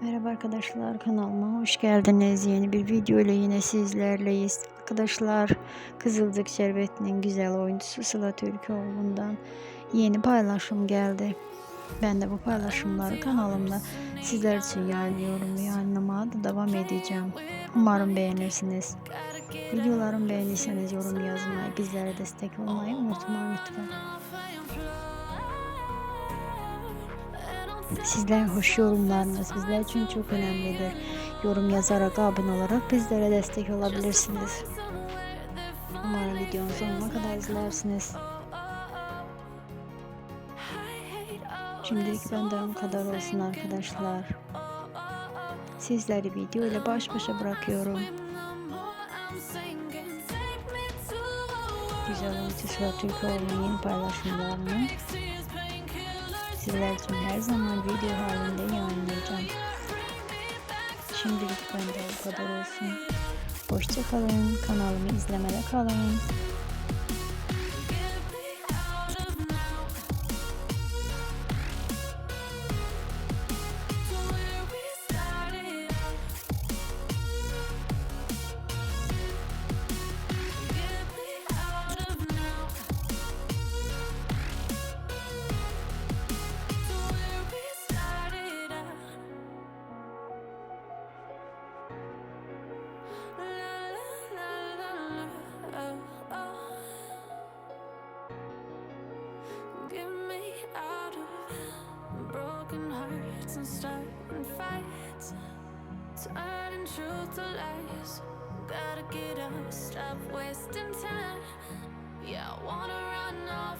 Merhaba arkadaşlar kanalıma hoş geldiniz. Yeni bir video ile yine sizlerleyiz. Arkadaşlar Kızılcık Şerbeti'nin güzel oyuncusu Sıla Türkoğlu'ndan yeni paylaşım geldi. Ben de bu paylaşımları kanalımda sizler için yayınlıyorum yayınlamaya da devam edeceğim. Umarım beğenirsiniz. Videolarımı beğendiyseniz yorum yazmayı, bizlere destek olmayı unutmayın lütfen. Sizler hoş yorumlarınız bizler için çok önemlidir. Yorum yazarak, abone olarak bizlere destek olabilirsiniz. Umarım videonun sonuna kadar izlersiniz. Şimdilik benden bu kadar olsun arkadaşlar. Sizleri video ile baş başa bırakıyorum. Güzel oyuncu Sıla Türkoğlu'nun yeni paylaşımlarını sizler için her zaman video halinde yayınlayacağım. Şimdilik benden bu kadar olsun. Hoşçakalın. Kanalımı izlemede kalın. Truth to lies. Gotta get up, stop wasting time. Yeah, I wanna run off.